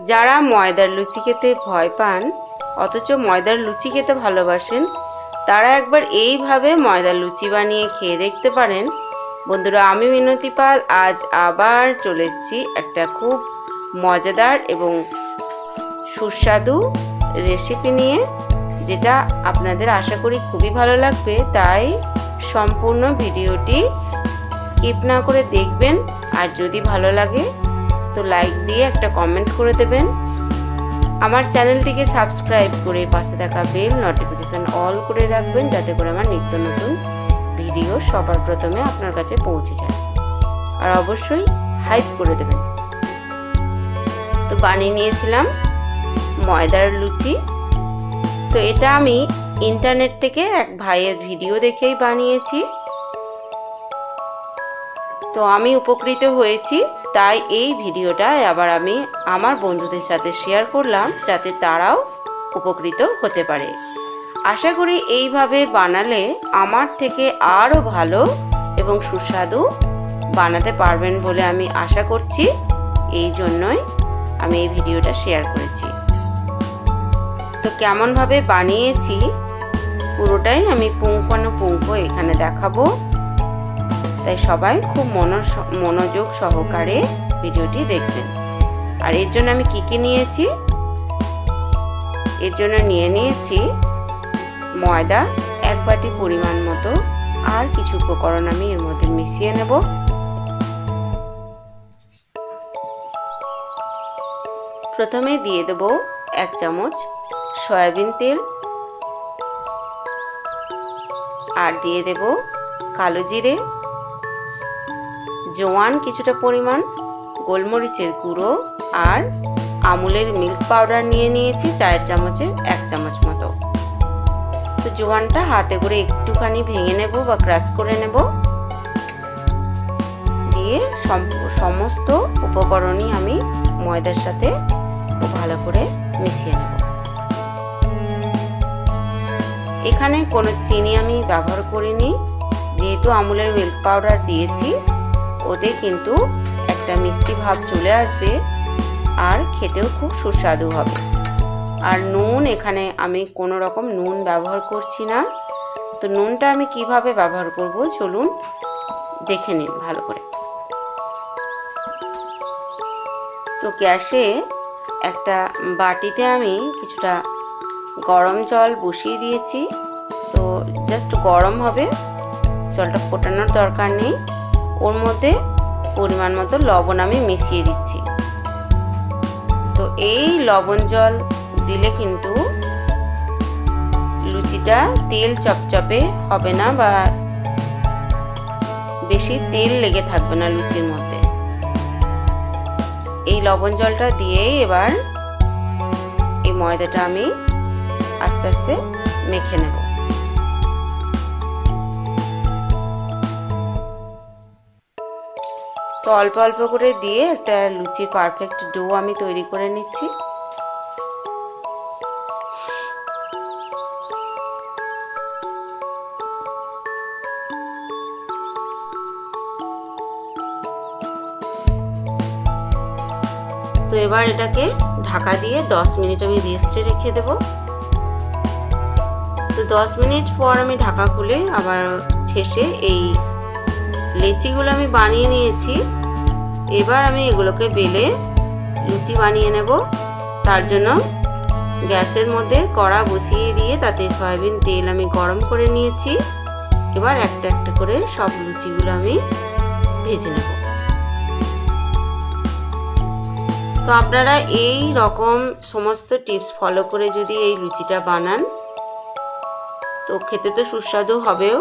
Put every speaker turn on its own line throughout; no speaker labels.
যারা ময়দার লুচি খেতে ভয় পান, অথচ ময়দার লুচি খেতে ভালোবাসেন, তারা একবার এইভাবে ময়দার লুচি বানিয়ে খেয়ে দেখতে পারেন। বন্ধুরা, আমি মিনতি পাল, আজ আবার চলে এসেছি একটা খুব মজাদার এবং সুস্বাদু রেসিপি নিয়ে, যেটা আপনাদের আশা করি খুবই ভালো লাগবে। তাই সম্পূর্ণ ভিডিওটি স্কিপ না করে দেখবেন, আর যদি ভালো লাগে তো লাইক দিয়ে একটা কমেন্ট করে দেবেন। আমার চ্যানেলটিকে সাবস্ক্রাইব করে পাশে থাকা বেল নোটিফিকেশন অল করে রাখবেন, যাতে করে আমার নিত্য নতুন ভিডিও সবার প্রথমে আপনার কাছে পৌঁছে যায়। আর অবশ্যই হাইপ করে দেবেন। তো বানিয়ে নিয়েছিলাম ময়দার লুচি। তো এটা আমি ইন্টারনেট থেকে এক ভাইয়ের ভিডিও দেখেই বানিয়েছি। তো আমি উপকৃত হয়েছি, তাই এই ভিডিওটা আবার আমি আমার বন্ধুদের সাথে শেয়ার করলাম যাতে তারাও উপকৃত হতে পারে। আশা করি এইভাবে বানালে আমার থেকে আরও ভালো এবং সুস্বাদু বানাতে পারবেন বলে আমি আশা করছি। এই জন্যই আমি এই ভিডিওটা শেয়ার করেছি। তো কেমনভাবে বানিয়েছি, পুরোটাই আমি পুঙ্খানুপুঙ্খ এখানে দেখাবো। তাই সবাই খুব মনোযোগ সহকারে ভিডিওটি দেখবেন। আর এর জন্য আমি কি কি নিয়েছি? এর জন্য নিয়ে নিয়েছি ময়দা, এক বাটি পরিমাণ মতো, আর কিছু উপকরণ আমি এর মধ্যে মিশিয়ে নেব। প্রথমে দিয়ে দেব এক চামচ সয়াবিন তেল। আর দিয়ে দেব কালো জিরে জোয়ান কিছুটা পরিমাণ, গোলমরিচের গুঁড়ো আর আমুলের মিল্ক পাউডার নিয়ে নিয়েছি চায়ের চামচের এক চামচ মতো। তো জোয়ানটা হাতে করে একটুখানি ভেঙে নেব বা ক্রাশ করে নেব। দিয়ে সমস্ত উপকরণই আমি ময়দার সাথে খুব ভালো করে মিশিয়ে নেব। এখানে কোনো চিনি আমি ব্যবহার করিনি। যেহেতু আমুলের মিল্ক পাউডার দিয়েছি ওতে কিন্তু একটা মিষ্টি ভাব চলে আসবে আর খেতেও খুব সুস্বাদু হবে। আর নুন, এখানে আমি কোনো রকম নুন ব্যবহার করছি না। তো নুনটা আমি কীভাবে ব্যবহার করব চলুন দেখে নিন ভালো করে। তো গ্যাসে একটা বাটিতে আমি কিছুটা গরম জল বসিয়ে দিয়েছি। তো জাস্ট গরম হবে, জলটা ফোটানোর দরকার নেই। ওর মধ্যে পরিমাণ মতো লবণ আমি মিশিয়ে দিচ্ছি। তো এই লবণ জল দিলে কিন্তু লুচিটা তেল চপচপে হবে না বা বেশি তেল লেগে থাকবে না লুচির মধ্যে। এই লবণ জলটা দিয়েই এবার এই ময়দাটা আমি আস্তে আস্তে মেখে নেব। তো অল্প অল্প করে দিয়ে একটা লুচির পারফেক্ট ডো আমি তৈরি করে নিচ্ছি। তো এবার এটাকে ঢাকা দিয়ে 10 মিনিট আমি রেস্টে রেখে দেব। তো 10 মিনিট পর আমি ঢাকা খুলে আবার ঠেসে এই লেচিগুলো আমি বানিয়ে নিয়েছি। এবার আমি এগুলোকে বেলে লুচি বানিয়ে নেব। তার জন্য গ্যাসের মধ্যে কড়া বসিয়ে দিয়ে তাতে সয়াবিন তেল আমি গরম করে নিয়েছি। এবার একটা একটা করে সব লুচিগুলো আমি ভেজে নেব। তো আপনারা এই রকম সমস্ত টিপস ফলো করে যদি এই লুচিটা বানান, তো খেতে তো সুস্বাদু হবেও।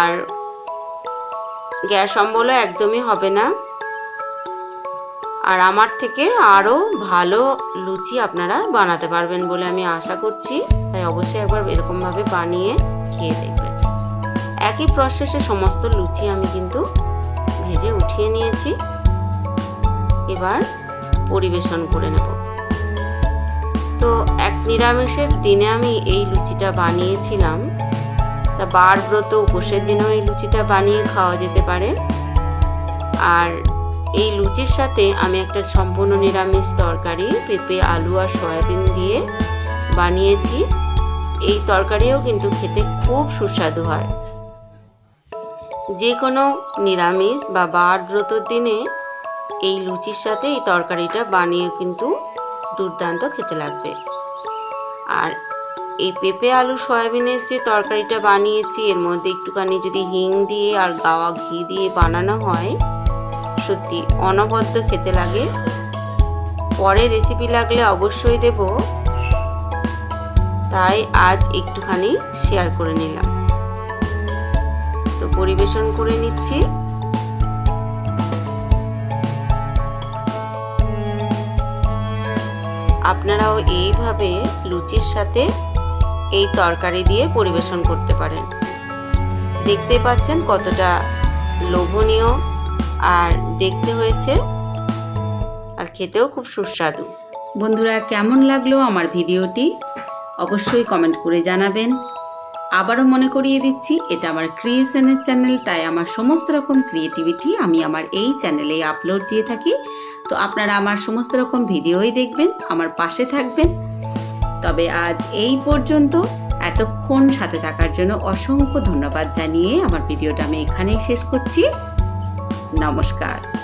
আর গ্যাস অম্বলও একদমই হবে না। আর আমার থেকে আরও ভালো লুচি আপনারা বানাতে পারবেন বলে আমি আশা করছি। তাই অবশ্যই একবার এরকমভাবে বানিয়ে খেয়ে দেখবেন। একই প্রসেসে সমস্ত লুচি আমি কিন্তু ভেজে উঠিয়ে নিয়েছি। এবার পরিবেশন করে নেব। তো এক নিরামিষের দিনে আমি এই লুচিটা বানিয়েছিলাম। বার ব্রত উপোসের দিনেও এই লুচিটা বানিয়ে খাওয়া যেতে পারে। আর এই লুচির সাথে আমি একটা সম্পূর্ণ নিরামিষ তরকারি, পেঁপে, আলু আর সয়াবিন দিয়ে বানিয়েছি। এই তরকারিও কিন্তু খেতে খুব সুস্বাদু হয়। যে কোনো নিরামিষ বা বারব্রতর দিনে এই লুচির সাথে এই তরকারিটা বানিয়ে কিন্তু দুর্দান্ত খেতে লাগবে। আর এই পেঁপে, আলু, সয়াবিনের যে তরকারিটা বানিয়েছি, এর মধ্যে একটুখানি যদি হিং দিয়ে আর গাওয়া ঘি দিয়ে বানানো হয়, সত্যি অনবদ্য খেতে লাগে। পরে রেসিপি লাগলে অবশ্যই দেব। তাই আজ একটুখানি শেয়ার করে নিলাম। তো পরিবেশন করে নিচ্ছি। আপনারাও এইভাবে লুচির সাথে এই তরকারি দিয়ে পরিবেশন করতে পারেন। দেখতে পাচ্ছেন কতটা লোভনীয় আর দেখতে হয়েছে আর খেতেও খুব সুস্বাদু।
বন্ধুরা, কেমন লাগল আমার ভিডিওটি? অবশ্যই কমেন্ট করে জানাবেন। আবারও মনে করিয়ে দিচ্ছি, এটা আমার ক্রিয়েশনের চ্যানেল তাই আমার সমস্ত রকম ক্রিয়েটিভিটি আমি আমার এই চ্যানেলেই আপলোড দিয়ে থাকি। তো আপনারা আমার সমস্ত রকম ভিডিওই দেখবেন, আমার পাশে থাকবেন। তবে আজ এই পর্যন্ত। এতক্ষণ সাথে থাকার জন্য অসংখ্য ধন্যবাদ জানিয়ে আমার ভিডিওটা আমি এখানেই শেষ করছি। নমস্কার।